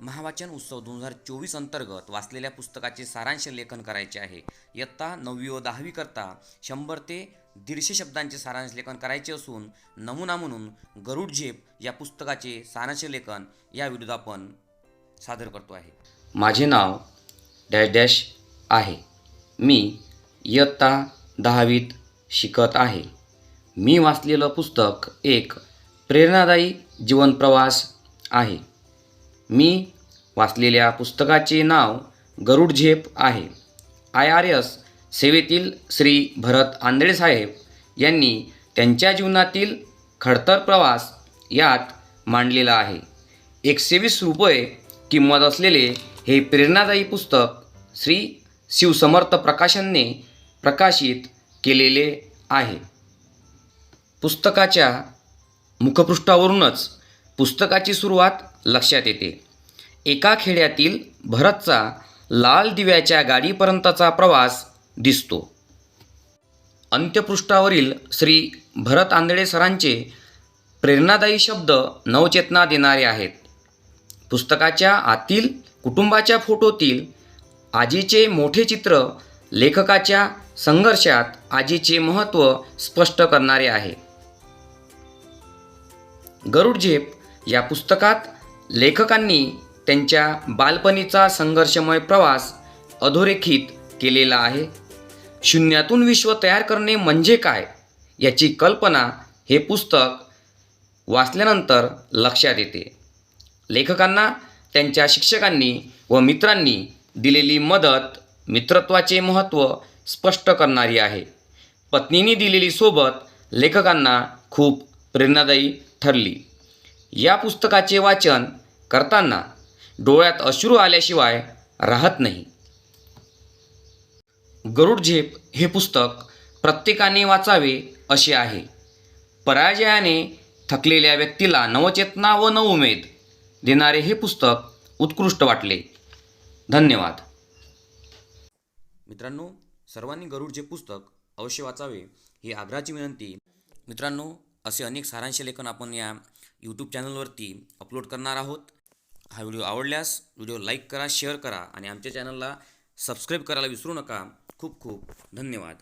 महावाचन उत्सव दोन हजार चोवीस अंतर्गत वाचलेल्या पुस्तकाचे सारांश लेखन करायचे आहे. इयत्ता नववी व दहावी करता शंभर ते दीडशे शब्दांचे सारांश लेखन करायचे असून नमुना म्हणून गरुड झेप या पुस्तकाचे सारांश लेखन या विरुद्ध आपण सादर करतो आहे. माझे नाव डॅश डॅश आहे. मी इयत्ता दहावीत शिकत आहे. मी वाचलेलं पुस्तक एक प्रेरणादायी जीवनप्रवास आहे. मी वाचलेल्या पुस्तकाचे नाव गरुड झेप आहे. आय आर एस सेवेतील श्री भरत आंधळे साहेब यांनी त्यांच्या जीवनातील खडतर प्रवास यात मांडलेला आहे. एकशे वीस रुपये किंमत असलेले हे प्रेरणादायी पुस्तक श्री शिवसमर्थ प्रकाशनने प्रकाशित केलेले आहे. पुस्तकाच्या मुखपृष्ठावरूनच पुस्तकाची सुरुवात लक्षात येते. एका खेड्यातील भरतचा लाल दिव्याच्या गाडीपर्यंतचा प्रवास दिसतो. अंत्यपृष्ठावरील श्री भरत आंधळे सरांचे प्रेरणादायी शब्द नवचेतना देणारे आहेत. पुस्तकाच्या आतील कुटुंबाच्या फोटोतील आजीचे मोठे चित्र लेखकाच्या संघर्षात आजीचे महत्त्व स्पष्ट करणारे आहे. गरुड झेप या पुस्तकात लेखकांनी त्यांच्या बालपणीचा संघर्षमय प्रवास अधोरेखित केलेला आहे. शून्यातून विश्व तयार करणे म्हणजे काय याची कल्पना हे पुस्तक वाचल्यानंतर लक्षात येते. लेखकांना त्यांच्या शिक्षकांनी व मित्रांनी दिलेली मदत मित्रत्वाचे महत्त्व स्पष्ट करणारी आहे. पत्नीने दिलेली सोबत लेखकांना खूप प्रेरणादायी ठरली. या पुस्तकाचे वाचन करताना डोळ्यात अश्रू आल्याशिवाय राहत नाही. गरुड झेप हे पुस्तक प्रत्येकाने वाचावे असे आहे. पराजयाने थकलेल्या व्यक्तीला नवचेतना व नवउमेद देणारे हे पुस्तक उत्कृष्ट वाटले. धन्यवाद. मित्रांनो सर्वांनी गरुडचे पुस्तक अवश्य वाचावे ही आग्रहाची विनंती. मित्रांनो असे अनेक सारांश लेखन आपण या यूट्यूब चॅनलवरती अपलोड करणार आहोत. हा व्हिडिओ आवडल्यास व्हिडिओ लाईक करा शेअर करा आणि आमच्या चॅनलला सबस्क्राईब करायला विसरू नका. खूप खूप धन्यवाद.